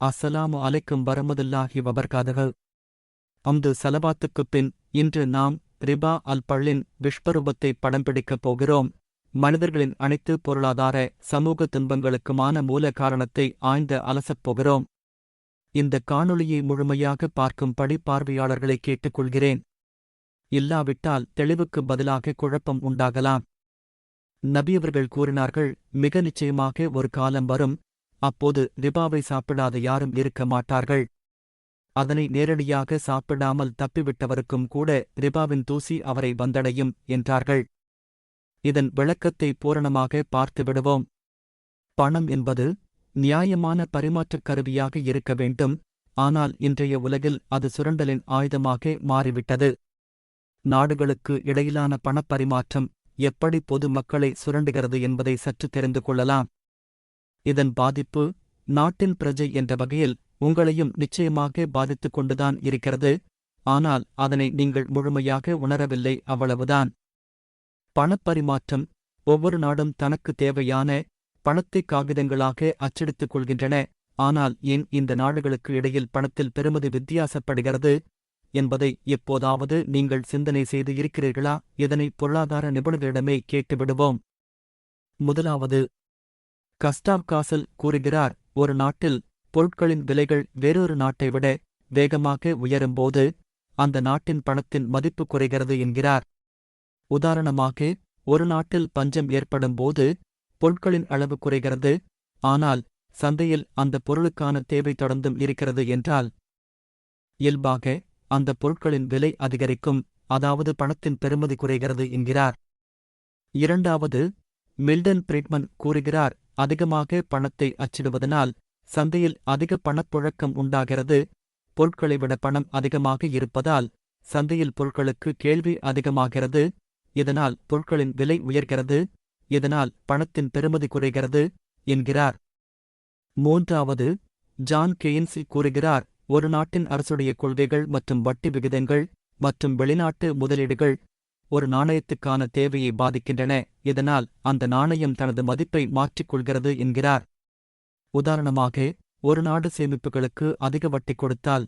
அஸ்ஸலாமு அலைக்கும் வரமதுல்லாஹி வபர்காதகள் அம்து சலபாத்துக்குப் பின் இன்று நாம் ரிபா அல் பள்ளின் விஷ்பரூபத்தை படம் பிடிக்கப் போகிறோம். மனிதர்களின் அனைத்து பொருளாதார சமூக துன்பங்களுக்குமான மூல காரணத்தை ஆய்ந்து அலசப் போகிறோம். இந்த காணொளியை முழுமையாக பார்க்கும்படி பார்வையாளர்களை கேட்டுக்கொள்கிறேன். இல்லாவிட்டால் தெளிவுக்கு பதிலாக குழப்பம் உண்டாகலாம். நபியவர்கள் கூறினார்கள் மிக நிச்சயமாக ஒரு காலம் வரும் அப்போது ரிபாவை சாப்பிடாத யாரும் இருக்க மாட்டார்கள். அதனை நேரடியாக சாப்பிடாமல் தப்பிவிட்டவருக்கும் கூட ரிபாவின் தூசி அவரை வந்தடையும் என்றார்கள். இதன் விளக்கத்தை பூரணமாக பார்த்துவிடுவோம் பணம் என்பது நியாயமான பரிமாற்றக் கருவியாக இருக்க வேண்டும். ஆனால் இன்றைய உலகில் அது சுரண்டலின் ஆயுதமாக மாறிவிட்டது. நாடுகளுக்கு இடையிலான பணப்பரிமாற்றம் எப்படி பொது மக்களை சுரண்டுகிறது என்பதை சற்று தெரிந்து கொள்ளலாம். இதன் பாதிப்பு நாட்டின் பிரஜை என்ற வகையில் உங்களையும் நிச்சயமாக பாதித்துக் கொண்டுதான் இருக்கிறது. ஆனால் அதனை நீங்கள் முழுமையாக உணரவில்லை அவ்வளவுதான். பணப்பரிமாற்றம் ஒவ்வொரு நாடும் தனக்கு தேவையான பணத்தை காகிதங்களாக அச்சடித்துக் கொள்கின்றன. ஆனால் ஏன் இந்த நாடுகளுக்கு இடையில் பணத்தில் பெருமதி வித்தியாசப்படுகிறது என்பதை எப்போதாவது நீங்கள் சிந்தனை செய்து இருக்கிறீர்களா? இதனை பொருளாதார நிபுணர்களிடமே கேட்டுவிடுவோம். முதலாவது கஸ்டாம் காசல் கூறுகிறார் ஒரு நாட்டில் பொருட்களின் விலைகள் வேறொரு நாட்டை விட வேகமாக உயரும்போது அந்த நாட்டின் பணத்தின் மதிப்பு குறைகிறது என்கிறார். உதாரணமாக ஒரு நாட்டில் பஞ்சம் ஏற்படும்போது பொருட்களின் அளவு குறைகிறது ஆனால் சந்தையில் அந்த பொருளுக்கான தேவை தொடர்ந்தும் இருக்கிறது என்றால் இயல்பாக அந்த பொருட்களின் விலை அதிகரிக்கும் அதாவது பணத்தின் பெறுமதி குறைகிறது என்கிறார். இரண்டாவது மில்டன் பிரிட்மன் கூறுகிறார் அதிகமாக பணத்தை அச்சிடுவதனால் சந்தையில் அதிக பணப்புழக்கம் உண்டாகிறது. பொருட்களை விட பணம் அதிகமாக இருப்பதால் சந்தையில் பொருட்களுக்கு கேள்வி அதிகமாகிறது. இதனால் பொருட்களின் விலை உயர்கிறது. இதனால் பணத்தின் பெறுமதி குறைகிறது என்கிறார். மூன்றாவது ஜான் கேயின்சி கூறுகிறார் ஒரு நாட்டின் அரசுடைய கொள்கைகள் மற்றும் வட்டி விகிதங்கள் மற்றும் வெளிநாட்டு முதலீடுகள் ஒரு நாணயத்துக்கான தேவையை பாதிக்கின்றன இதனால் அந்த நாணயம் தனது மதிப்பை மாற்றிக்கொள்கிறது என்கிறார். உதாரணமாக ஒரு நாடு சேமிப்புகளுக்கு அதிக வட்டி கொடுத்தால்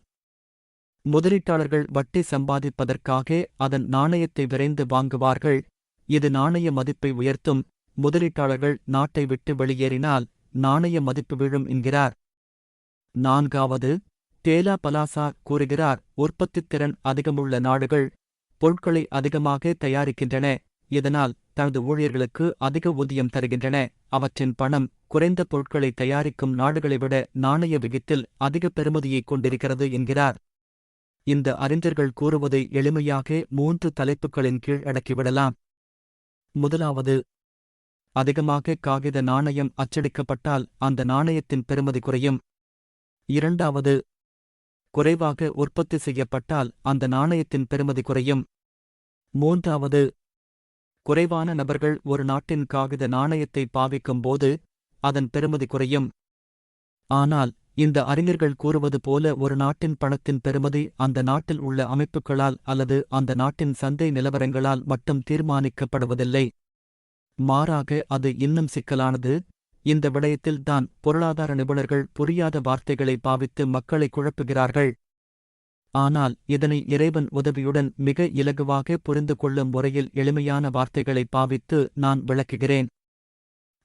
முதலீட்டாளர்கள் வட்டி சம்பாதிப்பதற்காக அதன் நாணயத்தை விரைந்து வாங்குவார்கள். இது நாணய மதிப்பை உயர்த்தும் முதலீட்டாளர்கள் நாட்டை விட்டு வெளியேறினால் நாணய மதிப்பு விழும் என்கிறார். நான்காவது டேலா பலாசா கூறுகிறார் உற்பத்தித் திறன் அதிகமுள்ள நாடுகள் பொருட்களை அதிகமாக தயாரிக்கின்றன. இதனால் தனது ஊழியர்களுக்கு அதிக ஊதியம் தருகின்றன. அவற்றின் பணம் குறைந்த பொருட்களை தயாரிக்கும் நாடுகளை விட நாணய விகித்தில் அதிக பெறுமதியைக் கொண்டிருக்கிறது என்கிறார். இந்த அறிஞர்கள் கூறுவதை எளிமையாக மூன்று தலைப்புகளின் கீழ் அடக்கிவிடலாம். முதலாவது அதிகமாக காகித நாணயம் அச்சடிக்கப்பட்டால் அந்த நாணயத்தின் பெறுமதி குறையும். இரண்டாவது குறைவாக உற்பத்தி செய்யப்பட்டால் அந்த நாணயத்தின் பெறுமதி குறையும். மூன்றாவது குறைவான நபர்கள் ஒரு நாட்டின் காகித நாணயத்தை பாவிக்கும்போது அதன் பெருமதி குறையும். ஆனால் இந்த அறிஞர்கள் கூறுவது போல ஒரு நாட்டின் பணத்தின் பெருமதி அந்த நாட்டில் உள்ள அமைப்புகளால் அல்லது அந்த நாட்டின் சந்தை நிலவரங்களால் மட்டும் தீர்மானிக்கப்படுவதில்லை. மாறாக அது இன்னும் சிக்கலானது. இந்த விடயத்தில் தான் பொருளாதார நிபுணர்கள் புரியாத வார்த்தைகளை பாவித்து மக்களை குழப்புகிறார்கள். ஆனால் இதனை இறைவன் உதவியுடன் மிக இலகுவாக புரிந்து கொள்ளும் முறையில் எளிமையான வார்த்தைகளை பாவித்து நான் விளக்குகிறேன்.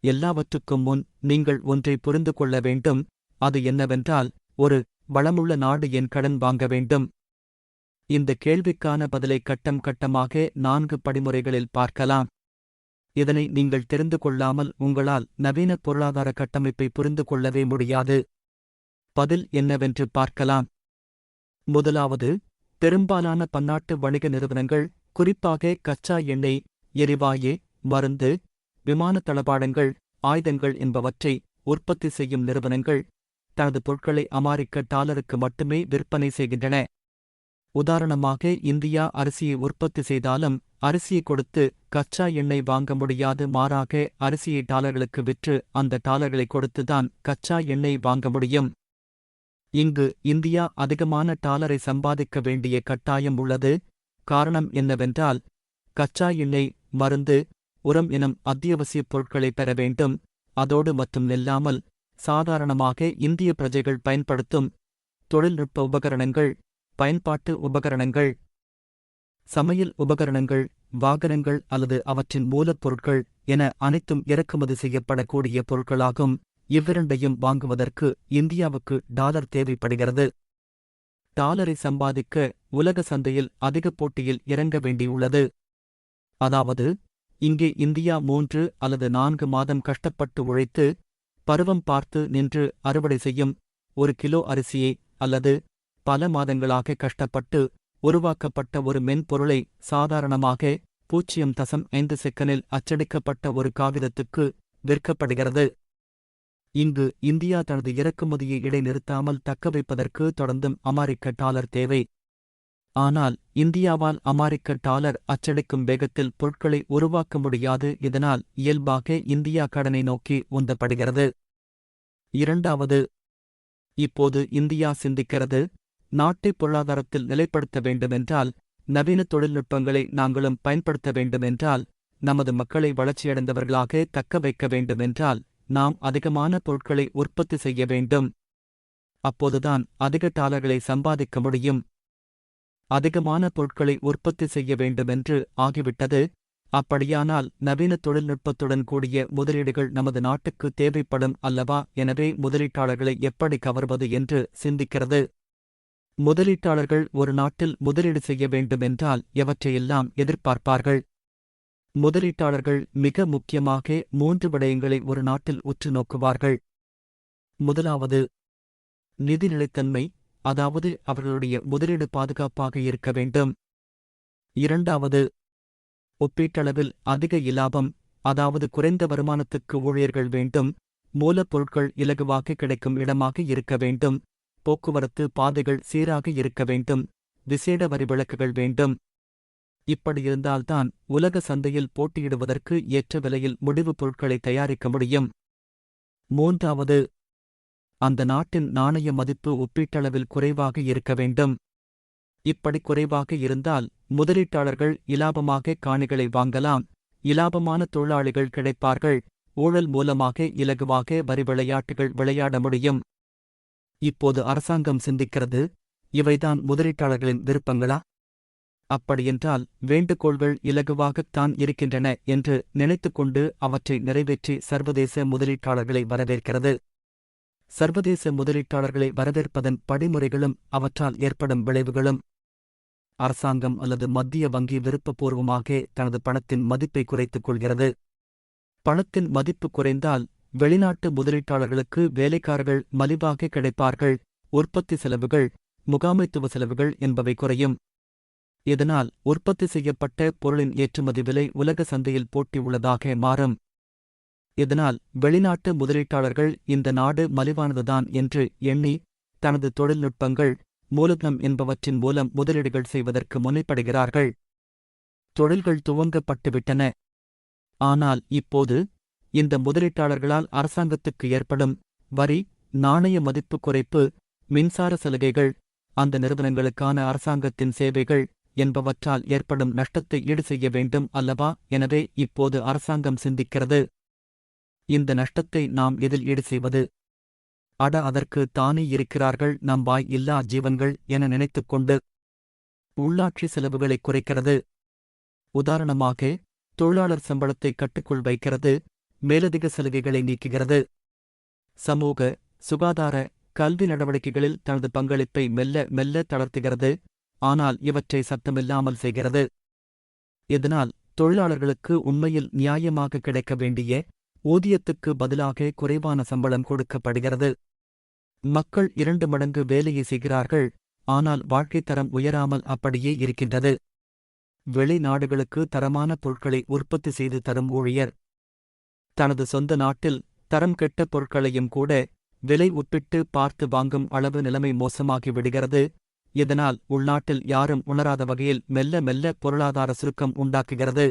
எல்லாவற்றுக்கும் முன் நீங்கள் ஒன்றை புரிந்து கொள்ள வேண்டும். அது என்னவென்றால் ஒரு வளமுள்ள நாடு என் கடன் வாங்க வேண்டும். இந்த கேள்விக்கான பதிலை கட்டம் கட்டமாக நான்கு படிமுறைகளில் பார்க்கலாம். இதனை நீங்கள் தெரிந்து கொள்ளாமல் உங்களால் நவீன பொருளாதார கட்டமைப்பை புரிந்து கொள்ளவே முடியாது. பதில் என்னவென்று பார்க்கலாம். முதலாவது பெரும்பாலான பன்னாட்டு வணிக நிறுவனங்கள் குறிப்பாக கச்சா எண்ணெய் எரிவாயு மருந்து விமான தளபாடங்கள் ஆயுதங்கள் என்பவற்றை உற்பத்தி செய்யும் நிறுவனங்கள் தனது பொருட்களை அமாரிக்க டாலருக்கு மட்டுமே விற்பனை செய்கின்றன. உதாரணமாக இந்தியா அரிசியை உற்பத்தி செய்தாலும் அரிசியை கொடுத்து கச்சா எண்ணெய் வாங்க முடியாது மாறாக அரிசியை டாலர்களுக்கு விற்று அந்த டாலர்களை கொடுத்துதான் கச்சா எண்ணெய் வாங்க முடியும். இங்கு இந்தியா அதிகமான டாலரை சம்பாதிக்க வேண்டிய கட்டாயம் உள்ளது. காரணம் என்னவென்றால் கச்சா எண்ணெய் மருந்து உரம் எனும் அத்தியாவசியப் பொருட்களை பெற வேண்டும். அதோடு மட்டும் நில்லாமல் சாதாரணமாக இந்திய பிரஜைகள் பயன்படுத்தும் தொழில்நுட்ப உபகரணங்கள் பயன்பாட்டு உபகரணங்கள் சமையல் உபகரணங்கள் வாகனங்கள் அல்லது அவற்றின் மூலப்பொருட்கள் என அனைத்தும் இறக்குமதி செய்யப்படக்கூடிய பொருட்களாகும். இவ்விரண்டையும் வாங்குவதற்கு இந்தியாவுக்கு டாலர் தேவைப்படுகிறது. டாலரை சம்பாதிக்க உலக சந்தையில் அதிக போட்டியில் இறங்க வேண்டியுள்ளது. அதாவது இங்கே இந்தியா மூன்று அல்லது நான்கு மாதம் கஷ்டப்பட்டு உழைத்து பருவம் பார்த்து நின்று அறுவடை செய்யும் ஒரு கிலோ அரிசியை அல்லது பல மாதங்களாக கஷ்டப்பட்டு உருவாக்கப்பட்ட ஒரு மென்பொருளை சாதாரணமாக பூஜ்ஜியம் தசம் ஐந்து செக்கனில் அச்சடிக்கப்பட்ட ஒரு காகிதத்துக்கு விற்கப்படுகிறது. இங்கு இந்தியா தனது இறக்குமதியை இடைநிறுத்தாமல் தக்கவைப்பதற்கு தொடர்ந்தும் அமெரிக்க டாலர் தேவை. ஆனால் இந்தியாவால் அமெரிக்க டாலர் அச்சடிக்கும் வேகத்தில் பொருட்களை உருவாக்க முடியாது. இதனால் இயல்பாக இந்தியா கடனை நோக்கி உந்தப்படுகிறது. இரண்டாவது இப்போது இந்தியா சிந்திக்கிறது. நாட்டை பொருளாதாரத்தில் நிலைப்படுத்த வேண்டுமென்றால் நவீன தொழில்நுட்பங்களை நாங்களும் பயன்படுத்த வேண்டுமென்றால் நமது மக்களை வளர்ச்சியடைந்தவர்களாக தக்க வைக்க வேண்டுமென்றால் நாம் அதிகமான பொருட்களை உற்பத்தி செய்ய வேண்டும். அப்போதுதான் அதிக டாலர்களை சம்பாதிக்க முடியும். அதிகமான பொருட்களை உற்பத்தி செய்ய வேண்டுமென்று ஆகிவிட்டது. அப்படியானால் நவீன தொழில்நுட்பத்துடன் கூடிய முதலீடுகள் நமது நாட்டுக்கு தேவைப்படும் அல்லவா? எனவே முதலீட்டாளர்களை எப்படி கவர்வது என்று சிந்திக்கிறது. முதலீட்டாளர்கள் ஒரு நாட்டில் முதலீடு செய்ய வேண்டுமென்றால் எவற்றையெல்லாம் எதிர்பார்ப்பார்கள்? முதலீட்டாளர்கள் மிக முக்கியமாக மூன்று விடயங்களை ஒரு நாட்டில் உற்று நோக்குவார்கள். முதலாவது நிதி நிலைத்தன்மை அதாவது அவர்களுடைய முதலீடு பாதுகாப்பாக இருக்க வேண்டும். இரண்டாவது ஒப்பீட்டளவில் அதிக இலாபம் அதாவது குறைந்த வருமானத்துக்கு ஊழியர்கள் வேண்டும். மூலப்பொருட்கள் இலகுவாக கிடைக்கும் இடமாக இருக்க வேண்டும். போக்குவரத்து பாதைகள் சீராக இருக்க வேண்டும். விசேட வரி விளக்குகள் வேண்டும். இப்படியிருந்தால்தான் உலக சந்தையில் போட்டியிடுவதற்கு ஏற்ற விலையில் முடிவுப் பொருட்களை தயாரிக்க முடியும். மூன்றாவது அந்த நாட்டின் நாணய மதிப்பு ஒப்பீட்டளவில் குறைவாக இருக்க வேண்டும். இப்படி குறைவாக இருந்தால் முதலீட்டாளர்கள் இலாபமாக காணிகளை வாங்கலாம். இலாபமான தொழிலாளிகள் கிடைப்பார்கள். ஊழல் மூலமாக இலகுவாக வரி விளையாட்டுகள் விளையாட முடியும். இப்போது அரசாங்கம் சிந்திக்கிறது. இவைதான் முதலீட்டாளர்களின் விருப்பங்களா? அப்படியென்றால் வேண்டுகோள்கள் இலகுவாகத்தான் இருக்கின்றன என்று நினைத்துக்கொண்டு அவற்றை நிறைவேற்றி சர்வதேச முதலீட்டாளர்களை வரவேற்கிறது. சர்வதேச முதலீட்டாளர்களை வரவேற்பதன் படிமுறைகளும் அவற்றால் ஏற்படும் விளைவுகளும் அரசாங்கம் அல்லது மத்திய வங்கி விருப்பபூர்வமாக தனது பணத்தின் மதிப்பை குறைத்துக் கொள்கிறது. பணத்தின் மதிப்பு குறைந்தால் வெளிநாட்டு முதலீட்டாளர்களுக்கு வேலைக்காரர்கள் மலிவாக கிடைப்பார்கள். உற்பத்தி செலவுகள் முகாமைத்துவ செலவுகள் என்பவை குறையும். இதனால் உற்பத்தி செய்யப்பட்ட பொருளின் ஏற்றுமதி விலை உலக சந்தையில் போட்டி உள்ளதாக மாறும். இதனால் வெளிநாட்டு முதலீட்டாளர்கள் இந்த நாடு மலிவானதுதான் என்று எண்ணி தனது தொழில்நுட்பங்கள் மூலதனம் என்பவற்றின் மூலம் முதலீடுகள் செய்வதற்கு முனைப்படுகிறார்கள். தொழில்கள் துவங்கப்பட்டுவிட்டன. ஆனால் இப்போது இந்த முதலீட்டாளர்களால் அரசாங்கத்துக்கு ஏற்படும் வரி நாணய மதிப்பு குறைப்பு மின்சார சலுகைகள் அந்த நிறுவனங்களுக்கான அரசாங்கத்தின் சேவைகள் என்பவற்றால் ஏற்படும் நஷ்டத்தை ஈடு செய்ய வேண்டும் அல்லவா? எனவே இப்போது அரசாங்கம் சிந்திக்கிறது. இந்த நஷ்டத்தை நாம் எதில் ஈடு செய்வது அட அதற்கு தானே இருக்கிறார்கள். நம் வாய் இல்லா ஜீவன்கள் என நினைத்துக்கொண்டு உள்ளாட்சி செலவுகளை குறைக்கிறது. உதாரணமாக தொழிலாளர் சம்பளத்தை கட்டுக்குள் வைக்கிறது. மேலதிக சலுகைகளை நீக்குகிறது. சமூக சுகாதார கல்வி நடவடிக்கைகளில் தனது பங்களிப்பை மெல்ல மெல்ல தளர்த்துகிறது. ஆனால் இவற்றை சத்தமில்லாமல் செய்கிறது. இதனால் தொழிலாளர்களுக்கு உண்மையில் நியாயமாக கிடைக்க வேண்டிய ஊதியத்துக்கு பதிலாக குறைவான சம்பளம் கொடுக்கப்படுகிறது. மக்கள் இரண்டு மடங்கு வேலையை செய்கிறார்கள் ஆனால் வாழ்க்கைத் தரம் உயராமல் அப்படியே இருக்கின்றது. வெளிநாடுகளுக்கு தரமான பொருட்களை உற்பத்தி செய்து தரும் ஊழியர். தனது சொந்த நாட்டில் தரம் கெட்ட பொருட்களையும் கூட விலை ஒப்பிட்டு பார்த்து வாங்கும் அளவு நிலைமை மோசமாகி விடுகிறது. இதனால் உள்நாட்டில் யாரும் உணராத வகையில் மெல்ல மெல்ல பொருளாதார சுருக்கம் உண்டாக்குகிறது?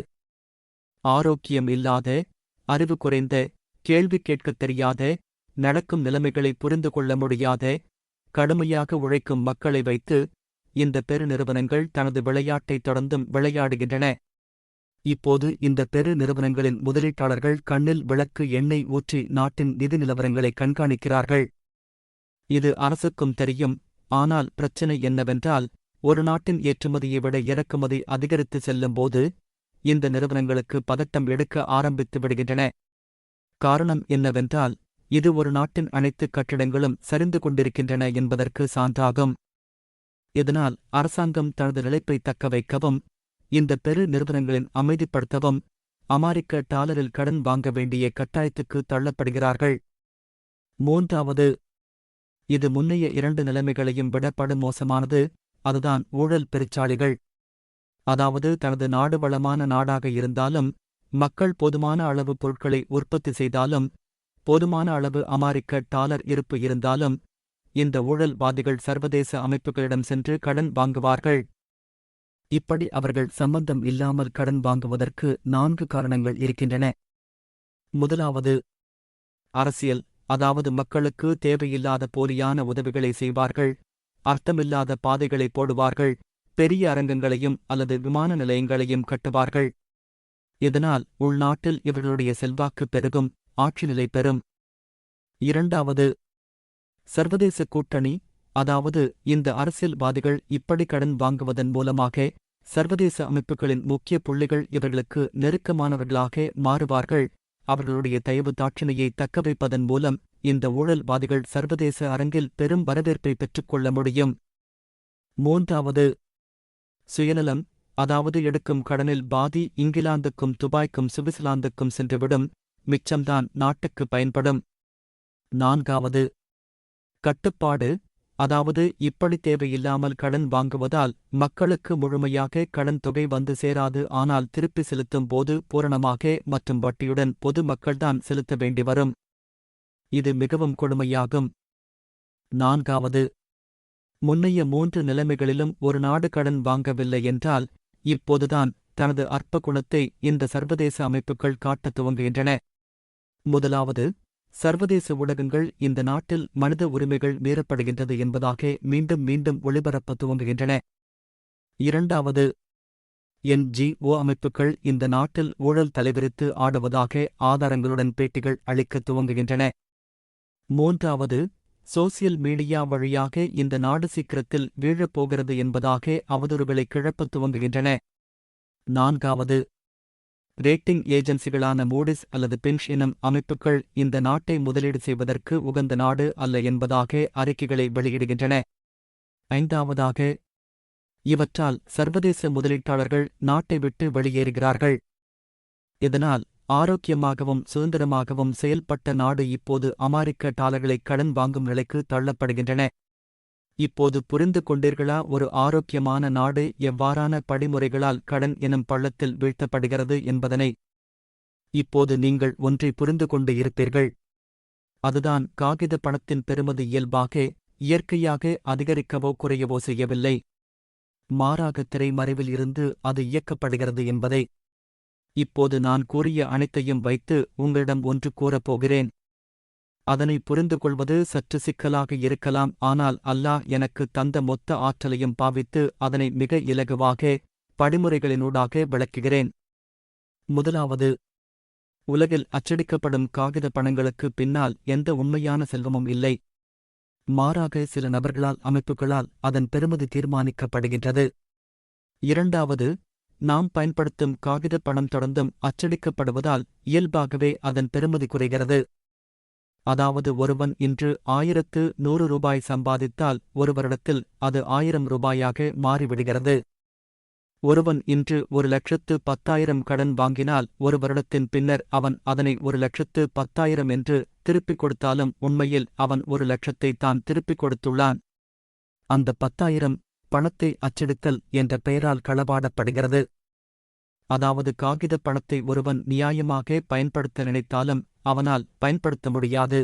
ஆரோக்கியம் இல்லாத அறிவு குறைந்த கேள்வி கேட்கத் தெரியாத நடக்கும் நிலைமைகளை புரிந்து கொள்ள முடியாத கடுமையாக உழைக்கும் மக்களை வைத்து இந்த பெருநிறுவனங்கள் தனது விளையாட்டை தொடர்ந்தும் விளையாடுகின்றன. இப்போது இந்த பெரு நிறுவனங்களின் முதலீட்டாளர்கள் கண்ணில் விளக்கு எண்ணெய் ஊற்றி நாட்டின் நிதி நிலவரங்களை கண்காணிக்கிறார்கள். இது அரசுக்கும் தெரியும் ஆனால் பிரச்சினை என்னவென்றால் ஒரு நாட்டின் ஏற்றுமதியை விட இறக்குமதி அதிகரித்து செல்லும்போது இந்த நிறுவனங்களுக்கு பதட்டம் எடுக்க ஆரம்பித்து விடுகின்றன. காரணம் என்னவென்றால் இது ஒரு நாட்டின் அனைத்து கட்டிடங்களும் சரிந்து கொண்டிருக்கின்றன என்பதற்கு சான்றாகும். இதனால் அரசாங்கம் தனது நிலைப்பை தக்க வைக்கவும் இந்த பெரு நிறுவனங்களின் அமைதிப்படுத்தவும் அமெரிக்க டாலரில் கடன் வாங்க வேண்டிய கட்டாயத்துக்கு தள்ளப்படுகிறார்கள். மூன்றாவது இது முன்னைய இரண்டு நிலைமைகளையும் விட படுமோசமானது அதுதான் ஊழல் பெருச்சாளிகள் அதாவது தனது நாடு வளமான நாடாக இருந்தாலும் மக்கள் போதுமான அளவு பொருட்களை உற்பத்தி செய்தாலும் போதுமான அளவு அமெரிக்க டாலர் இருப்பு இருந்தாலும் இந்த ஊழல்வாதிகள் சர்வதேச அமைப்புகளிடம் சென்று கடன் வாங்குவார்கள். இப்படி அவர்கள் சம்பந்தம் இல்லாமல் கடன் வாங்குவதற்கு நான்கு காரணங்கள் இருக்கின்றன. முதலாவது அரசியல். அதாவது மக்களுக்கு தேவையில்லாத போலியான உதவிகளை செய்வார்கள் அர்த்தமில்லாத பாதைகளை போடுவார்கள் பெரிய அரங்கங்களையும் அல்லது விமான நிலையங்களையும் கட்டுவார்கள். இதனால் உள்நாட்டில் இவர்களுடைய செல்வாக்கு பெருகும் ஆட்சி நிலை பெறும். இரண்டாவது சர்வதேச கூட்டணி அதாவது இந்த அரசியல்வாதிகள் இப்படி கடன் வாங்குவதன் மூலமாக சர்வதேச அமைப்புகளின் முக்கிய புள்ளிகள் இவர்களுக்கு நெருக்கமானவர்களாக மாறுவார்கள். அவர்களுடைய தயவு தாட்சினையை தக்கவைப்பதன் மூலம் இந்த ஊழல்வாதிகள் சர்வதேச அரங்கில் பெரும் வரவேற்பை பெற்றுக்கொள்ள முடியும். மூன்றாவது சுயநலம் அதாவது எடுக்கும் கடனில் பாதி இங்கிலாந்துக்கும் துபாய்க்கும் சுவிட்சர்லாந்துக்கும் சென்றுவிடும் மிச்சம்தான் நாட்டுக்கு பயன்படும். நான்காவது கட்டுப்பாடு அதாவது இப்படி தேவையில்லாமல் கடன் வாங்குவதால் மக்களுக்கு முழுமையாக கடன் தொகை வந்து சேராது. ஆனால் திருப்பி செலுத்தும் போது பூரணமாக மற்றும் வட்டியுடன் பொது மக்கள்தான் செலுத்த வேண்டி வரும். இது மிகவும் கொடுமையாகும். நான்காவது முன்னைய மூன்று நிலைமைகளிலும் ஒரு நாடு கடன் வாங்கவில்லை என்றால் இப்போதுதான் தனது அற்ப குணத்தை இந்த சர்வதேச அமைப்புகள் காட்டத் துவங்குகின்றன. முதலாவது சர்வதேச ஊடகங்கள் இந்த நாட்டில் மனித உரிமைகள் மீறப்படுகின்றது என்பதாக மீண்டும் மீண்டும் ஒளிபரப்ப துவங்குகின்றன. இரண்டாவது என்ஜிஓ அமைப்புகள் இந்த நாட்டில் ஊழல் தலைவிரித்து ஆடுவதாக ஆதாரங்களுடன் பேட்டிகள் அளிக்கத் துவங்குகின்றன. மூன்றாவது சோசியல் மீடியா வழியாக இந்த நாடு சீக்கிரத்தில் வீழப்போகிறது என்பதாக அவதூறுகளை கிளப்பத் துவங்குகின்றன. நான்காவது ரேட்டிங் ஏஜென்சிகளான மூடிஸ் அல்லது பின்ஷ் எனும் அமைப்புகள் இந்த நாட்டை முதலீடு செய்வதற்கு உகந்த நாடு அல்ல என்பதாக அறிக்கைகளை வெளியிடுகின்றன. ஐந்தாவதாக இவற்றால் சர்வதேச முதலீட்டாளர்கள் நாட்டை விட்டு வெளியேறுகிறார்கள். இதனால் ஆரோக்கியமாகவும் சுதந்திரமாகவும் செயல்பட்ட நாடு இப்போது அமெரிக்க டாலர்களை கடன் வாங்கும் நிலைக்கு தள்ளப்படுகின்றன. இப்போது புரிந்து கொண்டீர்களா? ஒரு ஆரோக்கியமான நாடு எவ்வாறான படிமுறைகளால் கடன் எனும் பள்ளத்தில் வீழ்த்தப்படுகிறது என்பதனை. இப்போது நீங்கள் ஒன்றை புரிந்து கொண்டு இருப்பீர்கள். அதுதான் காகித பணத்தின் பெருமது இயல்பாக இயற்கையாக அதிகரிக்கவோ குறையவோ செய்யவில்லை. மாறாக திரைமறைவில் இருந்து அது இயக்கப்படுகிறது என்பதை. இப்போது நான் கூறிய அனைத்தையும் வைத்து உங்களிடம் ஒன்று கூறப் போகிறேன். அதனை புரிந்து கொள்வது சற்று சிக்கலாக இருக்கலாம் ஆனால் அல்லாஹ் எனக்கு தந்த மொத்த ஆற்றலையும் பாவித்து அதனை மிக இலகுவாக படிமுறைகளினூடாக விளக்குகிறேன். முதலாவது உலகில் அச்சடிக்கப்படும் காகித பணங்களுக்கு பின்னால் எந்த உண்மையான செல்வமும் இல்லை. மாறாக சில நபர்களால் அமைப்புகளால் அதன் பெருமதி தீர்மானிக்கப்படுகின்றது. இரண்டாவது நாம் பயன்படுத்தும் காகித பணம் தொடர்ந்தும் அச்சடிக்கப்படுவதால் இயல்பாகவே அதன் பெருமதி குறைகிறது. அதாவது ஒருவன் இன்று ஆயிரத்து நூறு ரூபாய் சம்பாதித்தால் ஒரு வருடத்தில் அது ஆயிரம் ரூபாயாக மாறிவிடுகிறது. ஒருவன் இன்று ஒரு லட்சத்து பத்தாயிரம் கடன் வாங்கினால் ஒரு வருடத்தின் பின்னர் அவன் அதனை ஒரு லட்சத்து பத்தாயிரம் என்று திருப்பிக் கொடுத்தாலும் உண்மையில் அவன் ஒரு லட்சத்தை தான் திருப்பிக் கொடுத்துள்ளான். அந்த பத்தாயிரம் பணத்தை அச்சடித்தல் என்ற பெயரால் களவாடப்படுகிறது. அதாவது காகித பணத்தை ஒருவன் நியாயமாக பயன்படுத்த நினைத்தாலும் அவனால் பயன்படுத்த முடியாது.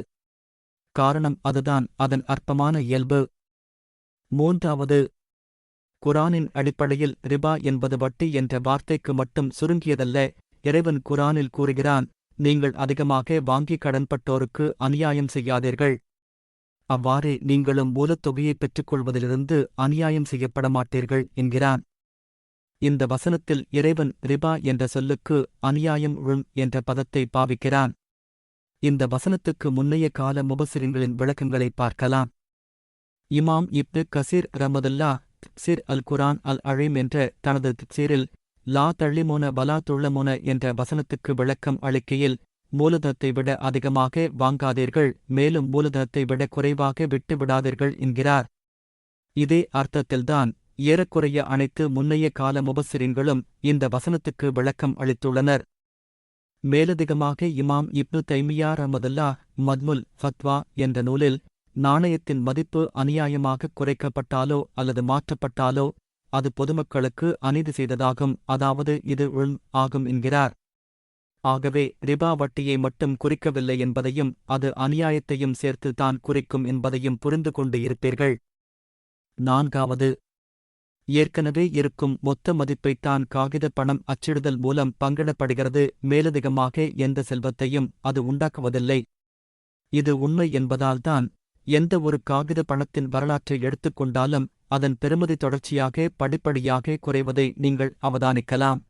காரணம் அதுதான் அதன் அற்பமான இயல்பு. மூன்றாவது குரானின் அடிப்படையில் ரிபா என்பது வட்டி என்ற வார்த்தைக்கு மட்டும் சுருங்கியதல்ல. இறைவன் குரானில் கூறுகிறான் நீங்கள் அதிகமாக வாங்கி கடன்பட்டோருக்கு அநியாயம் செய்யாதீர்கள். அவ்வாறே நீங்களும் மூலத்தொகையை பெற்றுக்கொள்வதிலிருந்து அநியாயம் செய்யப்பட மாட்டீர்கள் என்கிறான். இந்த வசனத்தில் இறைவன் ரிபா என்ற சொல்லுக்கு அநியாயம் உழும் என்ற பதத்தை பாவிக்கிறான். இந்த வசனத்துக்கு முன்னைய கால முபசிரின்களின் விளக்கங்களை பார்க்கலாம். இமாம் இப்னு கசீர் ரமதுல்லா சிர் அல் குரான் அல் அழிம் என்ற தனது சீரில் லா தள்ளிமோன வலா துள்ளமோன என்ற வசனத்துக்கு விளக்கம் அளிக்கையில் மூலதனத்தை விட அதிகமாக வாங்காதீர்கள் மேலும் மூலதனத்தை விட குறைவாக விட்டு விடாதீர்கள் என்கிறார். இதே அர்த்தத்தில்தான் ஏறக்குறைய அனைத்து முன்னைய கால முபசிரின்களும் இந்த வசனத்துக்கு விளக்கம் அளித்துள்ளனர். மேலதிகமாக இமாம் இப்னு தைமியா ரமதுல்லா மத்முல் ஃபத்வா என்ற நூலில் நாணயத்தின் மதிப்பு அநியாயமாக குறைக்கப்பட்டாலோ அல்லது மாற்றப்பட்டாலோ அது பொதுமக்களுக்கு அநீதி செய்ததாகும் அதாவது இது உள் ஆகும் என்கிறார். ஆகவே ரிபா வட்டியை மட்டும் குறிக்கவில்லை என்பதையும் அது அநியாயத்தையும் சேர்த்து தான் குறிக்கும் என்பதையும் புரிந்து கொண்டு இருப்பீர்கள். நான்காவது ஏற்கனவே இருக்கும் மொத்த மதிப்பைத்தான் காகித பணம் அச்சிடுதல் மூலம் பங்கிடப்படுகிறது. மேலதிகமாக எந்த செல்வத்தையும் அது உண்டாக்குவதில்லை. இது உண்மை என்பதால்தான் எந்த ஒரு காகித பணத்தின் வரலாற்றை எடுத்துக்கொண்டாலும் அதன் பெறுமதி தொடர்ச்சியாக படிப்படியாக குறைவதை நீங்கள் அவதானிக்கலாம்.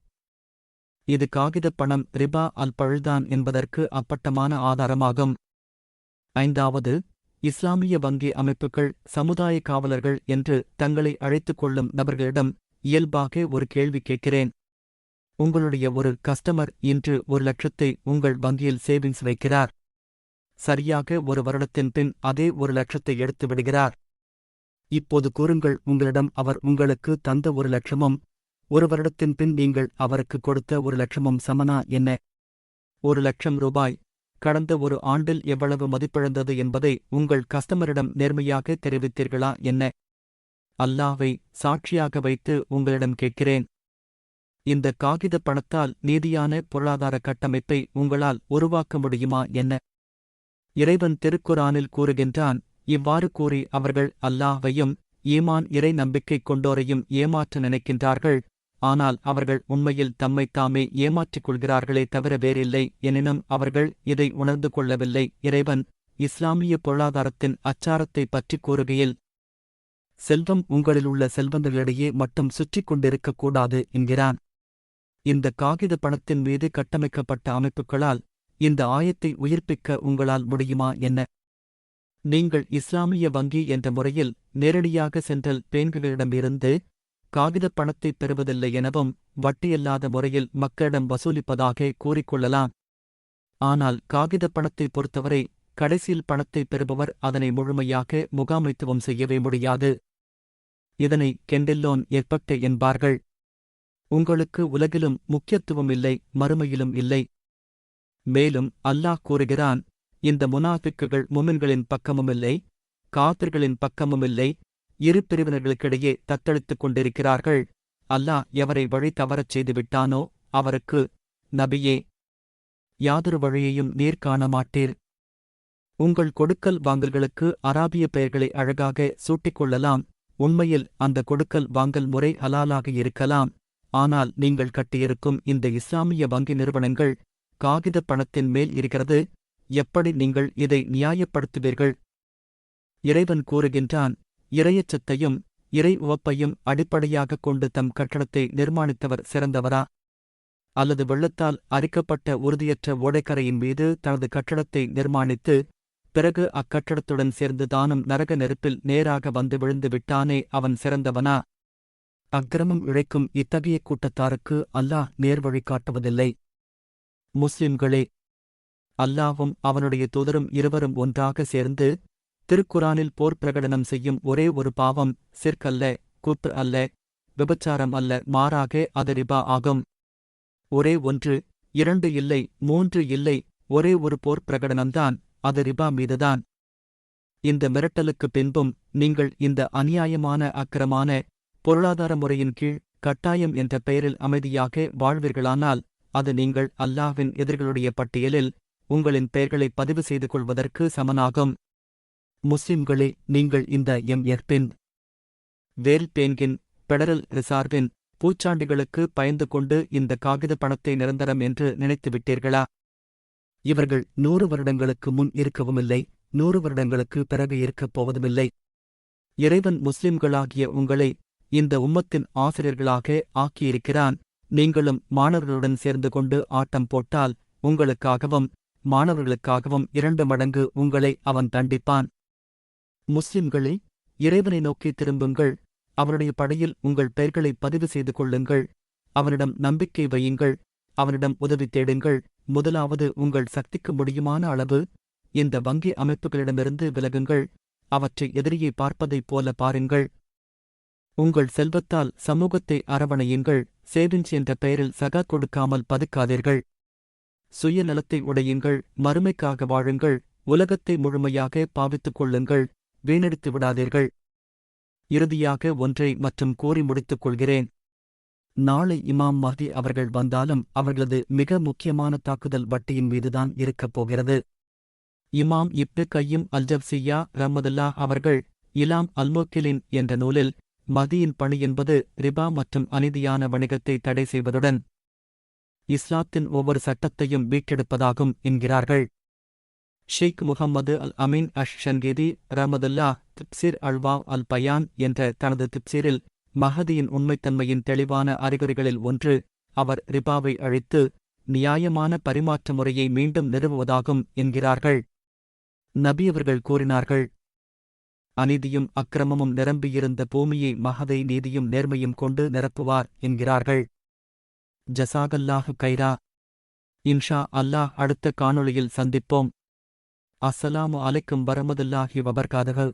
இது காகித பணம் ரிபா அல் பழுதான் என்பதற்கு அப்பட்டமான ஆதாரமாகும். ஐந்தாவது இஸ்லாமிய வங்கி அமைப்புகள் சமுதாய காவலர்கள் என்று தங்களை அழைத்துக் கொள்ளும் நபர்களிடம் இயல்பாக ஒரு கேள்வி கேட்கிறேன். உங்களுடைய ஒரு கஸ்டமர் இன்று ஒரு லட்சத்தை உங்கள் வங்கியில் சேவிங்ஸ் வைக்கிறார். சரியாக ஒரு வருடத்தின் பின் அதே ஒரு லட்சத்தை எடுத்து விடுகிறார். இப்போது கூறுங்கள் உங்களிடம் அவர் உங்களுக்கு தந்த ஒரு லட்சமும் ஒரு வருடத்தின் பின் நீங்கள் அவருக்கு கொடுத்த ஒரு லட்சமும் சமனா என்ன? ஒரு லட்சம் ரூபாய் கடந்த ஒரு ஆண்டில் எவ்வளவு மதிப்பிழந்தது என்பதை உங்கள் கஸ்டமரிடம் நேர்மையாக தெரிவித்தீர்களா என்ன? அல்லாவை சாட்சியாக வைத்து உங்களிடம் கேட்கிறேன். இந்த காகித பணத்தால் நீதியான பொருளாதார கட்டமைப்பை உங்களால் உருவாக்க முடியுமா என்ன? இறைவன் திருக்குரானில் கூறுகின்றான் இவ்வாறு கூறி அவர்கள் அல்லாவையும் ஈமான் இறை நம்பிக்கை கொண்டோரையும் ஏமாற்ற நினைக்கின்றார்கள். ஆனால் அவர்கள் உண்மையில் தம்மைத் தாமே ஏமாற்றிக் கொள்கிறார்களே தவிர வேறில்லை எனினும் அவர்கள் இதை உணர்ந்து கொள்ளவில்லை. இறைவன் இஸ்லாமிய பொருளாதாரத்தின் அச்சாரத்தை பற்றிக் கூறுகையில் செல்வம் உங்களிலுள்ள செல்வந்தர்களிடையே மட்டும் சுற்றிக் கொண்டிருக்கக்கூடாது என்கிறான். இந்த காகித பணத்தின் மீது கட்டமைக்கப்பட்ட அமைப்புகளால் இந்த ஆயத்தை உயிர்ப்பிக்க உங்களால் முடியுமா என்ன? நீங்கள் இஸ்லாமிய வங்கி என்ற முறையில் நேரடியாக சென்ட்ரல் பேங்குகளிடமிருந்து காகிதப் பணத்தை பெறுவதில்லை எனவும் வட்டியில்லாத முறையில் மக்களிடம் வசூலிப்பதாக கூறிக்கொள்ளலாம். ஆனால் காகிதப் பணத்தை பொறுத்தவரை கடைசியில் பணத்தை பெறுபவர் அதனை முழுமையாக முகாமைத்துவம் செய்யவே முடியாது. இதனை கெண்டெல்லோன் ஏற்பட்டே என்பார்கள். உங்களுக்கு உலகிலும் முக்கியத்துவம் இல்லை மறுமையிலும் இல்லை. மேலும் அல்லாஹ் கூறுகிறான் இந்த முனாஃபிக்குகள் முமின்களின் பக்கமுமில்லை காத்திர்களின் பக்கமுமில்லை இரு பிரிவினர்களுக்கிடையே தத்தளித்துக் கொண்டிருக்கிறார்கள். அல்லாஹ் எவரை வழி தவறச் செய்துவிட்டானோ அவருக்கு நபியே யாதொரு வழியையும் நீர் காண மாட்டீர் உங்கள் கொடுக்கல் வாங்கல்களுக்கு அராபிய பெயர்களை அழகாக சூட்டிக்கொள்ளலாம். உண்மையில் அந்த கொடுக்கல் வாங்கல் முறை ஹலாலாக இருக்கலாம். ஆனால் நீங்கள் கட்டியிருக்கும் இந்த இஸ்லாமிய வங்கி நிறுவனங்கள் காகித பணத்தின் மேல் இருக்கிறது. எப்படி நீங்கள் இதை நியாயப்படுத்துவீர்கள்? இறைவன் கூறுகின்றான் இறையச்சத்தையும் இறை உவப்பையும் அடிப்படையாகக் கொண்டு தம் கட்டடத்தை நிர்மாணித்தவர் சிறந்தவரா? அல்லது வெள்ளத்தால் அரிக்கப்பட்ட உறுதியற்ற ஓடைக்கரையின் மீது தனது கட்டடத்தை நிர்மாணித்து பிறகு அக்கட்டடத்துடன் சேர்ந்து தானும் நரக நெருப்பில் நேராக வந்து விழுந்து விட்டானே அவன் சிறந்தவனா? அக்கிரமம் இழைக்கும் இத்தகைய கூட்டத்தாருக்கு அல்லாஹ் நேர்வழி காட்டுவதில்லை. முஸ்லிம்களே அல்லாவும் அவனுடைய தூதரும் இருவரும் ஒன்றாக சேர்ந்து திருக்குரானில் போர் பிரகடனம் செய்யும் ஒரே ஒரு பாவம் சிற்கல்ல குப் அல்ல விபச்சாரம் அல்ல மாறாக அது ரிபா ஆகும். ஒரே ஒன்று இரண்டு இல்லை மூன்று இல்லை ஒரே ஒரு போர் பிரகடனம்தான் அது ரிபா மீதுதான். இந்த மிரட்டலுக்கு பின்பும் நீங்கள் இந்த அநியாயமான அக்கிரமான பொருளாதார முறையின் கீழ் கட்டாயம் என்ற பெயரில் அமைதியாக வாழ்வீர்களானால் அது நீங்கள் அல்லாஹ்வின் எதிர்களுடைய பட்டியலில் உங்களின் பெயர்களை பதிவு செய்து கொள்வதற்கு சமனாகும். முஸ்லிம்களே நீங்கள் இந்த எம் எர்பின் வேல் பேன்கின் பெடரல் ரிசார்வின் பூச்சாண்டிகளுக்கு பயந்து கொண்டு இந்த காகித பணத்தை நிரந்தரம் என்று நினைத்துவிட்டீர்களா இவர்கள் நூறு வருடங்களுக்கு முன் இருக்கவுமில்லை நூறு வருடங்களுக்கு பிறகு இருக்கப் போவதுமில்லை. இறைவன் முஸ்லிம்களாகிய உங்களை இந்த உம்மத்தின் ஆசிரியர்களாக ஆக்கியிருக்கிறான். நீங்களும் மாணவர்களுடன் சேர்ந்து கொண்டு ஆட்டம் போட்டால் உங்களுக்காகவும் மாணவர்களுக்காகவும் இரண்டு மடங்கு உங்களை அவன் தண்டிப்பான். முஸ்லிம்களே இறைவனை நோக்கி திரும்புங்கள். அவனுடைய படையில் உங்கள் பெயர்களை பதிவு செய்து கொள்ளுங்கள். அவனிடம் நம்பிக்கை வையுங்கள். அவனிடம் உதவி தேடுங்கள். முதலாவது உங்கள் சக்திக்கு முடியுமான அளவு இந்த வங்கி அமைப்புகளிடமிருந்து விலகுங்கள். அவற்றை எதிரியை பார்ப்பதைப் போல பாருங்கள். உங்கள் செல்வத்தால் சமூகத்தை அரவணையுங்கள். சேவிங்ஸ் என்ற பெயரில் சகா கொடுக்காமல் பதுக்காதீர்கள். சுயநலத்தை உடையுங்கள். மறுமைக்காக வாழுங்கள். உலகத்தை முழுமையாக பாவித்துக் கொள்ளுங்கள். வீணடித்து விடாதீர்கள். இறுதியாக ஒன்றை மற்றும் கூறி முடித்துக் கொள்கிறேன். நாளை இமாம் மஹதி அவர்கள் வந்தாலும் அவர்களது மிக முக்கியமான தாக்குதல் வட்டியின் மீதுதான் இருக்கப் போகிறது. இமாம் இப்னு கையும் அல்ஜப்சியா ரஹமதுல்லா அவர்கள் இலாம் அல்மோக்கிலின் என்ற நூலில் மதியின் பணி என்பது ரிபா மற்றும் அநீதியான வணிகத்தை தடை செய்வதுடன் இஸ்லாத்தின் ஒவ்வொரு சட்டத்தையும் வீட்டெடுப்பதாகும் என்கிறார்கள். Sheikh Muhammad al Amin ash Shanqiti Rahmatullah திப்சிர் அல்வா அல் பயான் என்ற தனது திப்சிரில் மஹதியின் உண்மைத்தன்மையின் தெளிவான அறிகுறிகளில் ஒன்று அவர் ரிபாவை அழித்து நியாயமான பரிமாற்ற முறையை மீண்டும் நிறுவுவதாகும் என்கிறார்கள். நபியவர்கள் கூறினார்கள் அநீதியும் அக்கிரமமும் நிரம்பியிருந்த பூமியை மகதை நீதியும் நேர்மையும் கொண்டு நிரப்புவார் என்கிறார்கள். ஜசாகல்லாஹு கைரா. இன்ஷா அல்லாஹ் அடுத்த காணொளியில் சந்திப்போம். அஸ்ஸலாமு அலைக்கும் வரமதுல்லாஹி வபர்காதகள்